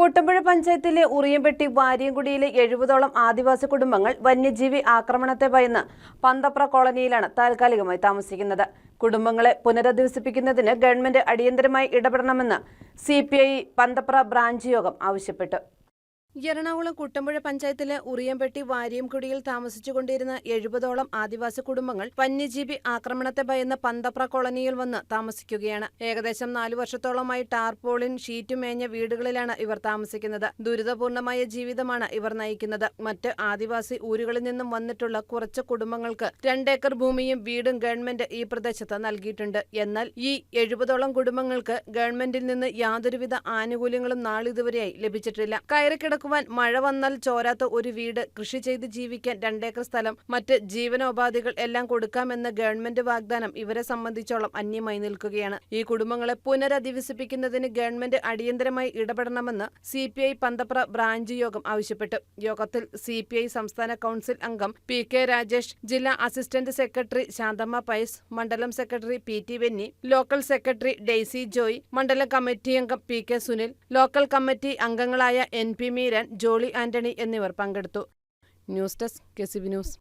കുട്ടമ്പുഴ പഞ്ചായത്തിലെ ഉറിയംപെട്ടി വാര്യംകുടിയിലെ എഴുപതോളം ആദിവാസി കുടുംബങ്ങൾ വന്യജീവി ആക്രമണത്തെ ഭയന്ന് പന്തപ്ര കോളനിയിലാണ് താൽക്കാലികമായി താമസിക്കുന്നത്. കുടുംബങ്ങളെ പുനരധിവസിപ്പിക്കുന്നതിന് ഗവൺമെന്റ് അടിയന്തരമായി ഇടപെടണമെന്ന് സി പന്തപ്ര ബ്രാഞ്ച് യോഗം ആവശ്യപ്പെട്ടു. എറണാകുളം കുട്ടമ്പുഴ പഞ്ചായത്തിലെ ഉറിയംപെട്ടി വാര്യംകുടിയിൽ താമസിച്ചുകൊണ്ടിരുന്ന എഴുപതോളം ആദിവാസി കുടുംബങ്ങൾ വന്യജീവി ആക്രമണത്തെ ഭയന്ന് പന്തപ്ര കോളനിയിൽ വന്ന് താമസിക്കുകയാണ്. ഏകദേശം നാലു വർഷത്തോളമായി ടാർപോളിൻ ഷീറ്റും മേഞ്ഞ വീടുകളിലാണ് ഇവർ താമസിക്കുന്നത്. ദുരിതപൂർണമായ ജീവിതമാണ് ഇവർ നയിക്കുന്നത്. മറ്റ് ആദിവാസി ഊരുകളിൽ നിന്നും വന്നിട്ടുള്ള കുറച്ച് കുടുംബങ്ങൾക്ക് രണ്ടേക്കർ ഭൂമിയും വീടും ഗവൺമെന്റ് ഈ പ്രദേശത്ത് നൽകിയിട്ടുണ്ട്. എന്നാൽ ഈ എഴുപതോളം കുടുംബങ്ങൾക്ക് ഗവൺമെന്റിൽ നിന്ന് യാതൊരുവിധ ആനുകൂല്യങ്ങളും നാളിതുവരെയായി ലഭിച്ചിട്ടില്ല. കയറി കിടക്കുവാൻ മഴ വന്നാൽ ചോരാത്ത ഒരു വീട് കൃഷി ചെയ്ത് ജീവിക്കാൻ രണ്ടേക്കർ സ്ഥലം മറ്റ് ജീവനോപാധികൾ എല്ലാം കൊടുക്കാമെന്ന ഗവൺമെന്റ് വാഗ്ദാനം ഇവരെ സംബന്ധിച്ചോളം അന്യമായി നിൽക്കുകയാണ്. ഈ കുടുംബങ്ങളെ പുനരധിവസിപ്പിക്കുന്നതിന് ഗവൺമെന്റ് അടിയന്തരമായി ഇടപെടണമെന്ന് C P I Panthapra branch യോഗം ആവശ്യപ്പെട്ടു. യോഗത്തിൽ സി പി ഐ സംസ്ഥാന കൌൺസിൽ അംഗം പി കെ രാജേഷ് ജില്ലാ അസിസ്റ്റന്റ് സെക്രട്ടറി ശാന്തമ്മ പൈസ് മണ്ഡലം secretary P T Venni local secretary Daisy Joy മണ്ഡലം കമ്മിറ്റി അംഗം P K Sunil local committee അംഗങ്ങളായ എൻ പി മീരൻ ജോളി ആന്റണി എന്നിവർ പങ്കെടുത്തു. News desk KCB news.